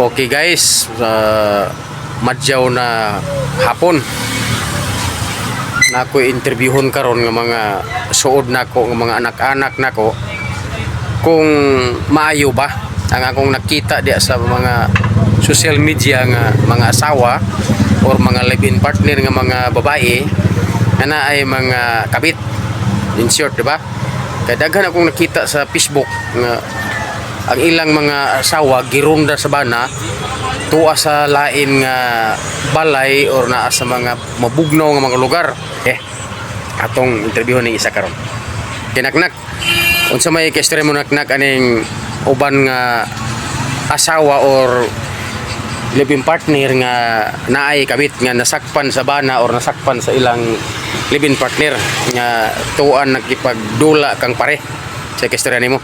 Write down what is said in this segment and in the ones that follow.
Okay guys, sa madyaw na hapon na ako interviewon karon nga mga suod nako nga mga anak-anak nako. Kung maayo ba ang akong nakita diya sa mga social media nga mga asawa or mga live-in partner nga mga babae nga na ay mga kabit. In short di ba? Kaya daghan akong nakita sa Facebook nga ang ilang mga asawa girunda sa bana tuwa sa lain nga balay or naa sa mga mabugnaw nga mga lugar. Eh atong interview ning isa karon kinaknak. Unsa may kastre mo naknak aning uban nga asawa or living partner nga naay kabit nga nasakpan sa bana or nasakpan sa ilang living partner nga tuan nagkipagdula kang pare sa kastre nimo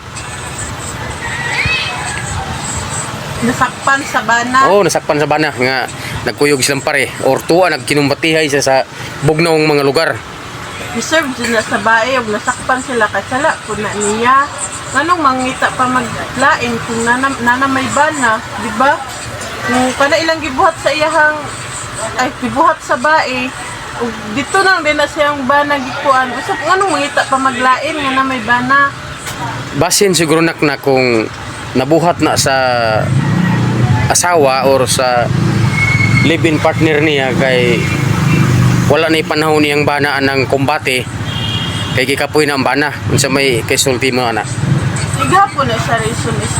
Nasakpan sa bana. Oo, nasakpan sa bana nga nagkuyog silang pare or tuwa nagkinumbatihay siya sa bugnawng mga lugar. Deserve dyan na sa bae. Ug nasakpan sila kasala. Kung na niya. Anong mangita pa maglain kung nana, nana may bana. Di ba? Kung kada ilang gibuhat sa iyahang ay gibuhat sa bae. ug dito nang din na siyang bana gikuan. Usap anong mangita pa maglain nga na may bana. Basin siguro nak na kung nabuhat na sa asawa or sa live-in partner niya kay wala na panahon niyang bana ng kumbate kay gikapoy na ang bana unsa may kisulti mo ana Di ka po na sa reason is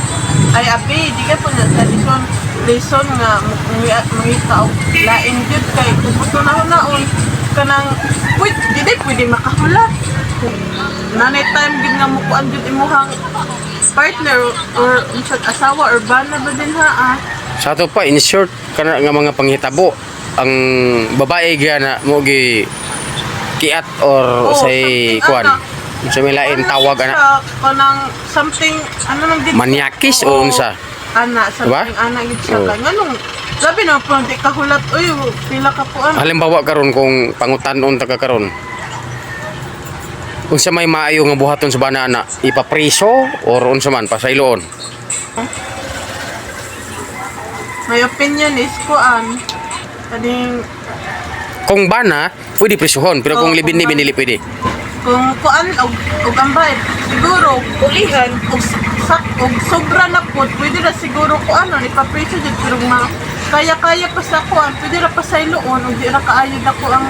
ay abi, di ka po na sa reason reason nga mangita og lain jud kay kung gusto na hunaon kanang wait, di di pwede makahulat. Nanay time gid nga mukuan jud imuhang partner or asawa or bana ba din ha ah. Sa ato pa in short kana nga mga panghitabo ang babae gana mo gi kiat or Oo, say kuan ana. unsa may lain Ano tawag ana kanang something ano nang din Manyakis o unsa? Ana, something Diba? ana gid Oo. kay nganong Sabi na po, di kahulat, uy, pila ka po ano. halimbawa karon kung pangutan-on ta ka karon unsa may maayo nga buhaton sa bana ana ipapriso or unsa man pasayloon My opinion is kuan. Kading kung bana pwede prisuhon pero kung Oo, libin kung ni binili pwede kung kuan og og ang bayad, siguro ulihan og sak og sobra na po, pwede na siguro kuan ano ipapreso jud pero ma kaya-kaya pa sa kuan, pwede ra pa sa iluon og di ra kaayod ako ang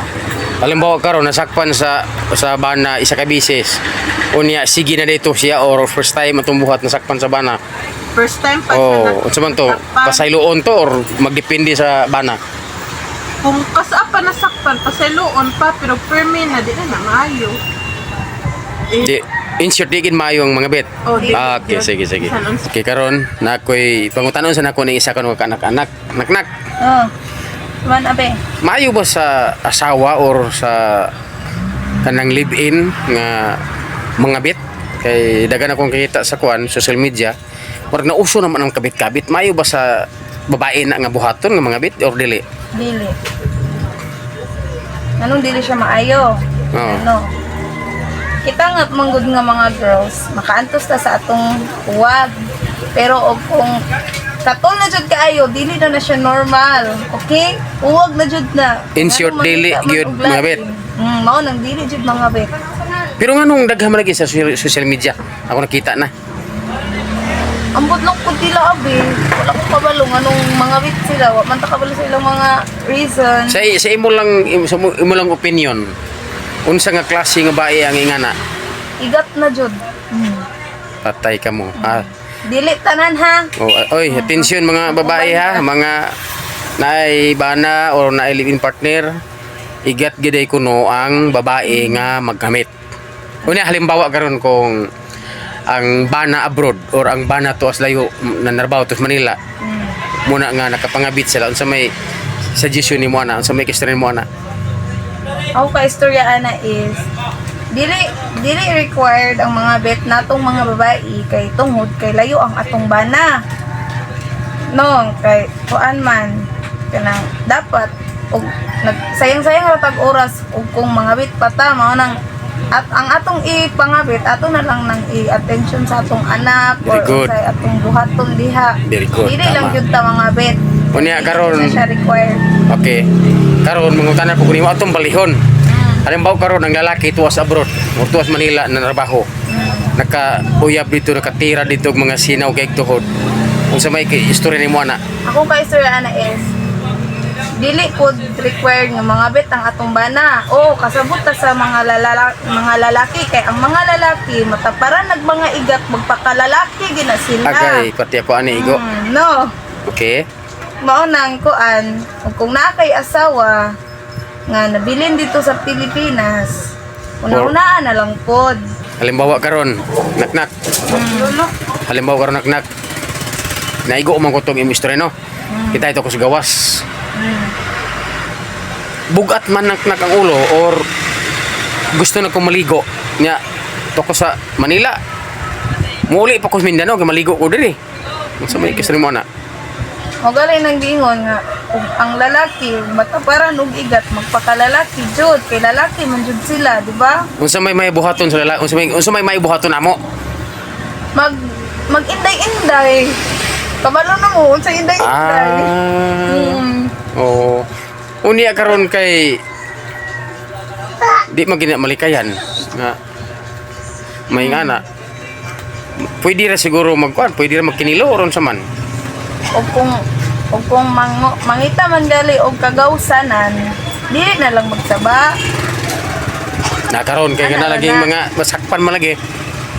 halimbawa karon nasakpan sa sa bana isa ka bisis unya sige na dito siya or first time atong buhat nasakpan sa bana first time pa oh na- unsa man to pasayloon to or magdepende sa bana Kung kasa pa nasakpan, pasayloon pa, pero per me na di na na maayo. Eh, di in short di gid maayo ang mga bet Oh, di- ah, okay di- sige sige okay karon na ako'y pangutanon sa nako ni isa ka mga anak-anak naknak Oh. Man abe. maayo ba sa asawa or sa kanang live-in nga mga bit kay dagan akong kita sa kuan social media murag nauso naman ang kabit-kabit maayo ba sa babae na nga buhaton nga mga bit or dili Dili. Anong dili siya maayo? Oo. Ano? Kita nga manggod nga mga girls, makaantos ta sa atong uwag. Pero og kung katon na jud kaayo, dili na na siya normal. Okay? Uwag na jud na. In short, dili gyud mga bet. Mm, mao nang dili jud mga bet. pero nga nung daghan man lagi sa social media ako nakita na Ambot lang ko tila abi. Wala ko kabalo anong mga bet sila. Wa man ta kabalo sa ilang mga reason. sa sa imo lang sa imo lang opinion unsa nga klase nga bae ang ingana Igat na jud. Mm. patay ka mo ah Dili tanan ha. Oh, oy, attention mga babae ha, mga naay bana or naay live-in partner. Igat giday kuno ang babae nga magkamit. Una halimbawa karon kung ang bana abroad or ang bana to as layo na narbaho to Manila. Muna nga nakapangabit sila unsa may suggestion ni mo ana, unsa may question mo ana. Ako ka istorya ana is dili dili required ang mga bet natong mga babae kay tungod kay layo ang atong bana. No, kay kuan man kanang dapat og nag sayang-sayang ra tag oras ug kung mga bit pata mao nang at ang atong ipangabit ato na lang nang i-attention sa atong anak Very or good. sa atong buhaton diha Very good, dili lang tama. gyud ta mga bet Unya, karon- na siya required Okay. Karon mangutan na po kunimo atong balihon. Halimbawa karon ang lalaki tuwas abroad, o tuwas Manila na trabaho. Naka uyab dito, nakatira dito og mga sinaw kay tuhod. Kung sa may kay istorya nimo ana. Ako kay Sir Ana is dili ko required nga mga bet ang atong bana. O kasabot ta sa mga lalala, mga lalaki kay ang mga lalaki mataparan nag mga igat magpakalalaki gina sila. Agay pati ako ani igo. Mm, no. Okay. Mao nang kuan kung naa kay asawa nga nabilin dito sa Pilipinas. Una-unaan na lang pod. Halimbawa karon, naknak. Lolo. Halimbawa karon naknak. Naigo man ko tong imong istorya no. Kita ito ko sa gawas. Bugat man naknak ang ulo or gusto na ko maligo nya to ko sa Manila. Muli pa ko sa Mindanao kay maligo ko diri. Sa may kisri mo na. Gali nang gingon nga ang lalaki mataparan og igat magpakalalaki jud kay lalaki man jud sila, di ba? Unsa may may buhaton sa lalaki, unsa may unsa may may buhaton namo? Mag mag-inday-inday. Kabalo na mo unsa inday-inday. Ah. Hmm. Oo. Unya karon kay di man gina malikayan nga may nga na pwede ra siguro magkuan pwede ra magkinilo ron sa man O kung o kung mango, mangita man gali og kagawsanan, dili na lang magsaba. na karon kay Ana, kana laging ana. mga masakpan man lagi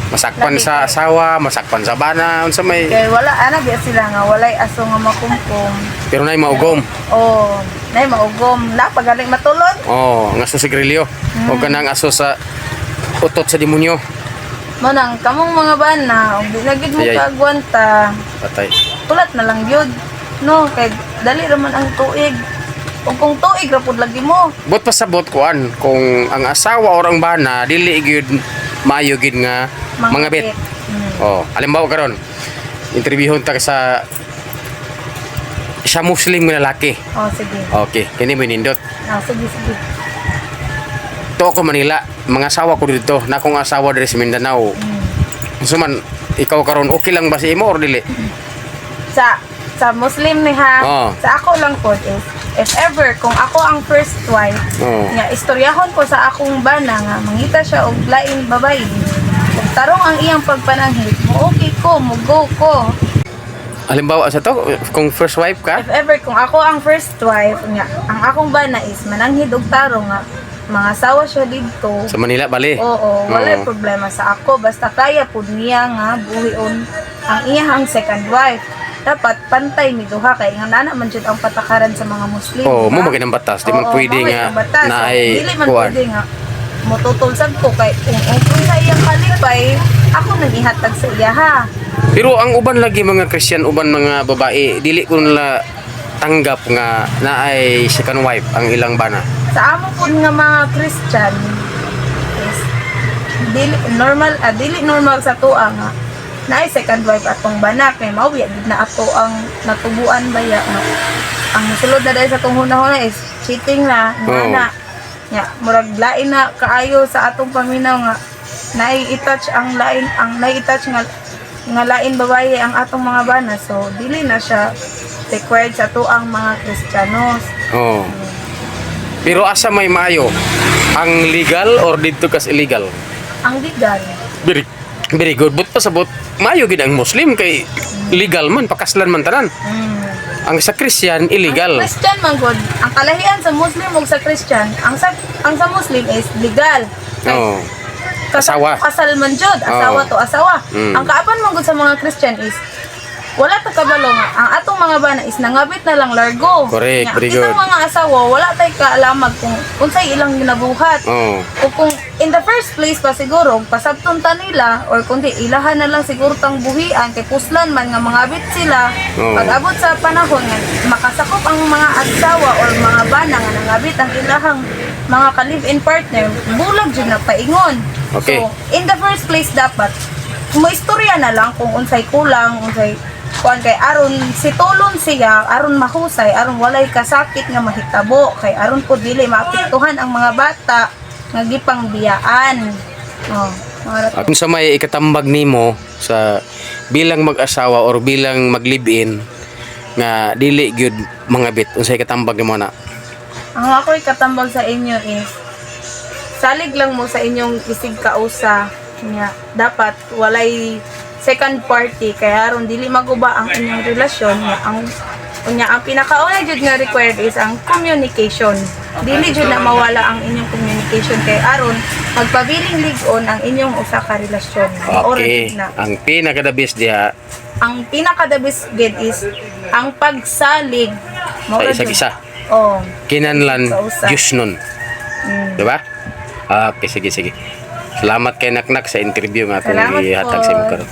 masakpan sa asawa masakpan sa bana unsa may Kay wala ana biya sila nga walay aso nga makumkum. pero nay maugom O nay maugom na pagaling matulog. oh nga aso sigrilyo o kanang aso sa utot sa demonyo Mo nang kamong mga bana, di na mo Ayay. kaagwanta. patay Tulat na lang yun. No, kay dali raman ang tuig. O kung tuig ra pud lagi mo. Bot pa sabot kuan kung ang asawa or ang bana dili gyud maayo gid nga mga bet. Mm. Oh, halimbawa karon interviewon ta sa siya Muslim nga lalaki. Oh, sige. Okay, kini mo nindot. Oh, sige, sige. To ako Manila, mga asawa ko dito, na akong asawa diri sa Mindanao. So man, ikaw karon okay lang ba si imo or dili? Sa sa Muslim ni ha, Oo. sa ako lang po is, if ever, kung ako ang first wife, Oo. nga istoryahon ko sa akong bana nga mangita siya og lain babae. Tarong ang iyang pagpananghit, mo okay ko, mo go ko. Halimbawa sa to, kung first wife ka, If ever, kung ako ang first wife, nga, ang akong bana is mananghid og tarong nga, mga asawa siya dito. sa Manila bali. Oo, wala Oo. problema sa ako. Basta kaya po niya nga buhion ang iyang second wife. Dapat pantay ni duha kay nga nana man jud ang patakaran sa mga Muslim. Oh, diba? mo magandang batas, di man Oo, pwede nga na ay dili man pwede nga motutol sad ko kay kung kung sa iyang kalipay, ako nang ihatag sa iya ha. Pero ang uban lagi mga Christian, uban mga babae, dili ko nila tanggap nga na ay second wife ang ilang bana. Sa amo pud nga mga Christian is dili normal ah, dili normal sa tuwa nga naay second wife atong bana kay mao gid na ato ang natubuan baya nga ang sulod na dahil sa tong hunahuna is cheating na nga Oo. na nya murag lain na kaayo sa atong paminaw nga naay i-touch ang lain ang naay i-touch nga nga lain babaye ang atong mga bana so dili na siya required sa tuang mga Kristiyanos Oh. Pero asa may maayo? Ang legal or dito kas illegal? ang legal Very, very good. But pasabot, maayo gid ang Muslim kay legal man, pakaslan man tanan. mm. Ang sa Christian, illegal. Ang Christian man good. Ang kalahian sa Muslim ug sa Christian, ang sa ang sa Muslim is legal. Kay Oh. kas- asawa. Kasal man jud, asawa Oo. to asawa. Mm. Ang kaapan man gud sa mga Christian is wala ta kabalo nga ang atong mga bana is nangabit na lang largo. Correct, very good. mga asawa wala tay kaalamag kung unsay ilang ginabuhat. Oh. O kung in the first place pa siguro, pasabton ta nila or kundi ilahan na lang siguro tang buhian kay puslan man nga mga abit sila. Oo. Pag abot sa panahon nga makasakop ang mga asawa or mga bana nga nangabit ang ilahang mga ka-live-in partner, bulag jud na paingon. Okay. So, in the first place dapat mo istorya na lang kung unsay kulang, unsay kuan kay aron si tulon siya aron mahusay aron walay kasakit nga mahitabo. Kay aron po dili maapektuhan ang mga bata nga gipang biyaan. Oh, Kung sa may ikatambag nimo sa bilang mag-asawa or bilang mag-live-in nga dili gyud mga bit. Unsay katambag nimo na. Ang ako'y katambal sa inyo is salig lang mo sa inyong isig kausa nga dapat walay second party kaya aron dili maguba ang inyong relasyon. Nga ang unya ang pinakauna jud nga required is ang communication. Dili jud na mawala ang inyong communication kay aron magpabiling ligon ang inyong usa ka relasyon. Okay na. ang pinaka the best diha. Ang pinaka the best gid is ang pagsalig. Sa Maura isa't isa? Oh kinanlan Sa. Diyos nun. Mm. di ba okay sige sige. Salamat kay naknak sa interview nga Salamat ihatag sa imo karon